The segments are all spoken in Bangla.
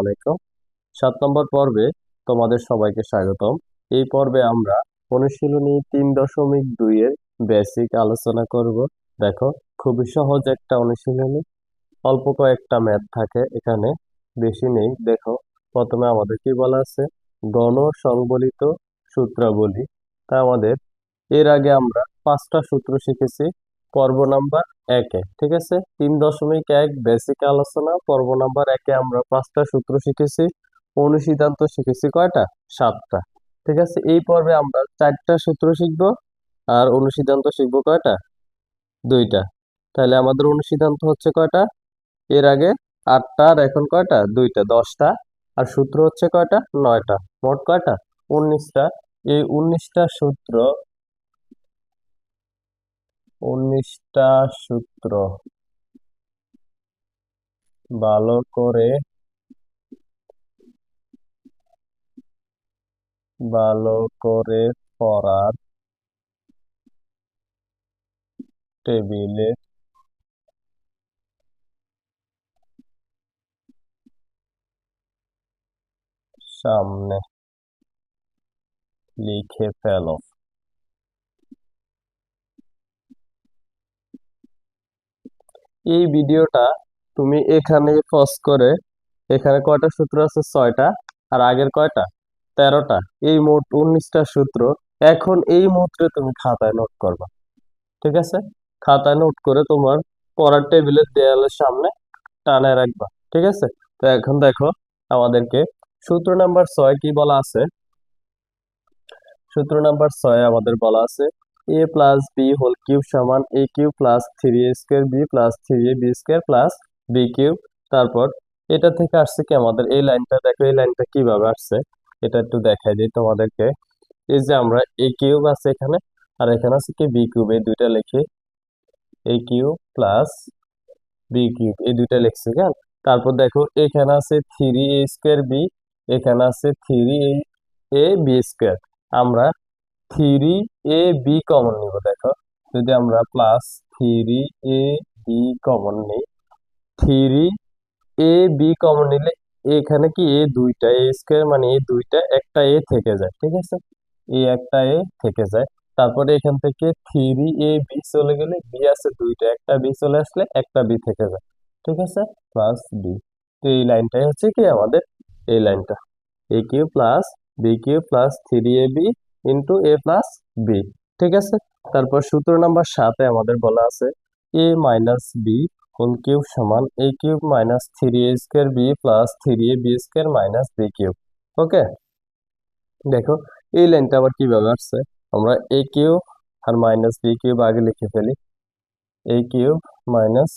আলাইকুম। সাত নম্বর পর্বে তোমাদের সবাইকে স্বাগতম। এই পর্বে আমরা অনুশীলনী তিন দশমিক দুইয়ের বেসিক আলোচনা করব। দেখো, খুবই সহজ একটা অনুশীলনী। অল্প কয়েকটা ম্যাথ থাকে, এখানে বেশি নেই। দেখো, প্রথমে আমাদের কি বলা আছে? গণ সংবলিত সূত্রাবলী। তা আমাদের এর আগে আমরা পাঁচটা সূত্র শিখেছি। পর্ব নাম্বার একে, ঠিক আছে? তিন দশমিক এক বেসিক আলোচনা, পর্ব নাম্বার একে আমরা পাঁচটা সূত্র শিখেছি, অনুসিদ্ধান্ত শিখেছি কয়টা? সাতটা, ঠিক আছে? এই পর্বে আমরা চারটা সূত্র শিখব আর অনুসিদ্ধান্ত শিখব কয়টা? দুইটা, তাহলে আমাদের অনুসিদ্ধান্ত হচ্ছে কয়টা? এর আগে আটটা আর এখন কয়টা? দুইটা, দশটা, আর সূত্র হচ্ছে কয়টা? নয়টা, মোট কয়টা? উনিশটা, এই উনিশটা সূত্র উনিশটা সূত্র। ভালো করে ভালো করে পড়ার টেবিলে সামনে লিখে ফেলো। এই ভিডিওটা তুমি এখানে পজ করে, এখানে কয়টা সূত্র আছে? ছয়টা, আর আগের কয়টা? তেরোটা। এই মোট উনিশটা সূত্র। এখন এই মুহূর্তে তুমি খাতায় নোট করবা। ঠিক আছে? খাতায় নোট করে তোমার পড়ার টেবিলের দেয়ালের সামনে টানে রাখবা। ঠিক আছে? তো এখন দেখো আমাদেরকে সূত্র নাম্বার ছয় কি বলা আছে? সূত্র নাম্বার ছয় আমাদের বলা আছে a plus b whole cube সমান a cube plus three a square b plus three a b square plus b cube তারপর এটা থেকে আসছে কি আমাদের? এই লাইনটা দেখো, এই লাইনটা কীভাবে আসছে? এটা একটু দেখাই দিই তোমাদেরকে। এই যে আমরা এ কিউব আছে এখানে, আর এখানে আছে কি? বি কিউব এই দুইটা লিখি। A cube plus b cube এই দুইটা লিখছি কেন তারপর দেখো, এখানে আছে থ্রি এ স্কোয়ার বি এখানে আছে থ্রি এ বি স্কোয়ার আমরা থ্রি এ বি কমন নিব, দেখো। যদি আমরা plus three a b common নিই, থ্রি এ বি কমন নিলে এখানে কি এ দুইটা, এ স্কোয়ার মানে এ দুইটা, একটা এ থেকে যায়, ঠিক আছে? এ একটা এ থেকে যায়। তারপরে এখান থেকে থ্রি এ বি চলে গেলে বি আছে দুইটা, একটা বি চলে আসলে একটা বি থেকে যায়, ঠিক আছে? প্লাস বি তো এই লাইনটাই হচ্ছে কি আমাদের, এই লাইনটা। A cube plus b cube plus three a b into a plus b ঠিক আছে? তারপর সূত্র নাম্বার সাতে আমাদের বলা আছে a minus b whole cube সমান a cube minus three a square b plus three a b square minus b cube okay দেখো, এই লাইনটা আবার কীভাবে আসছে? আমরা এ কিউব আর মাইনাস বি কিউব আগে লিখে ফেলি। A cube minus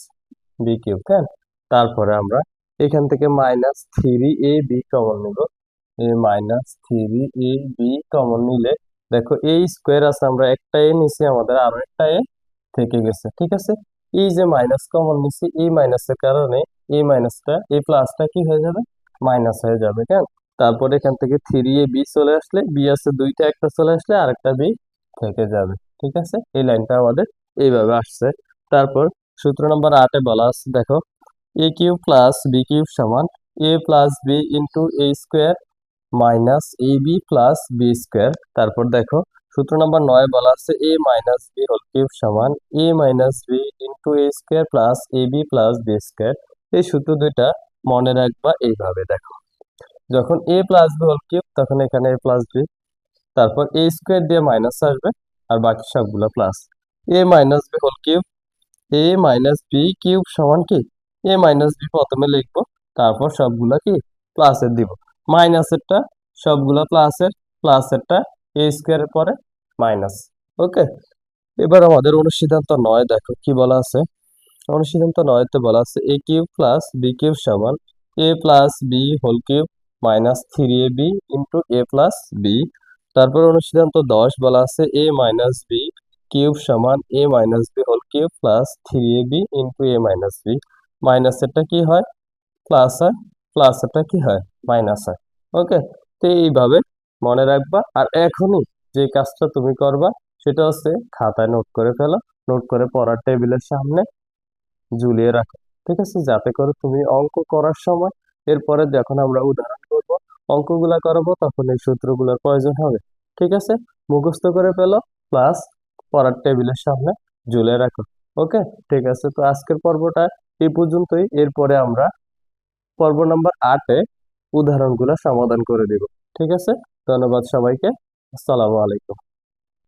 b cube হ্যাঁ তারপরে আমরা এখান থেকে minus three a b common নিব। A minus three a b common নিলে, দেখো এই স্কোয়ার আছে, আমরা একটা এ নিছি, আমাদের আরও একটা এ থেকে গেছে, ঠিক আছে? এই যে মাইনাস কমন নিছি, এই মাইনাসের কারণে এই মাইনাসটা এই প্লাসটা কি হয়ে যাবে? মাইনাস হয়ে যাবে কেন তারপর এখান থেকে থ্রি এ বি চলে আসলে, বি আছে দুইটা, একটা চলে আসলে আরেকটা বি থেকে যাবে, ঠিক আছে? এই লাইনটা আমাদের এইভাবে আসছে। তারপর সূত্র নম্বর আটে বলা আছে, দেখো, a cube plus b cube সমান, a plus b into a square minus a b plus b square. তারপর দেখো, সূত্র নম্বর নয় বলা আছে a minus b whole cube সমান a minus b into a square plus a b plus b square. এই সূত্র দুইটা মনে রাখবা এইভাবে, দেখো। যখন a plus b whole cube, তখন এখানে এ প্লাস বি। তারপর এ স্কোয়ার দিয়ে মাইনাস আসবে আর বাকি সবগুলো plus. A minus b whole cube, a minus b cube সমান কি? এ মাইনাস বি প্রথমে লিখব, তারপর সবগুলো কি? প্লাসের দিব। মাইনাসেরটা সবগুলো প্লাসের প্লাসেরটা এ স্কোয়ারের পরে মাইনাস ওকে এবার আমাদের অনুসিদ্ধান্ত নয়, দেখো কি বলা আছে? অনুসিদ্ধান্ত নয়তে বলা আছে a cube plus b cube সমান a plus b whole cube minus three a b into a plus b তারপর অনুসিদ্ধান্ত দশ বলা আছে এ মাইনাস বি কিউব সমান a minus b whole cube plus three a b into a minus b মাইনাসেরটা কি হয়? প্লাস হয় প্লাস এটা কি হয়? মাইনাস হয়। ওকে তো এইভাবে মনে রাখবা। আর এখনই যে কাজটা তুমি করবা, সেটা হচ্ছে খাতায় নোট করে ফেলো। নোট করে পড়ার টেবিলের সামনে ঝুলিয়ে রাখো। ঠিক আছে? যাতে করে তুমি অঙ্ক করার সময়, এরপরে যখন আমরা উদাহরণ করব, অঙ্কগুলা করব, তখন এই সূত্রগুলোর প্রয়োজন হবে। ঠিক আছে? মুখস্থ করে ফেলো প্লাস পড়ার টেবিলের সামনে ঝুলে রাখো। ওকে ঠিক আছে? তো আজকের পর্বটা এই পর্যন্তই। এরপরে আমরা পর্ব নম্বর আটে উদাহরণগুলো সমাধান করে দেব। ঠিক আছে? ধন্যবাদ সবাইকে। আসসালামু আলাইকুম।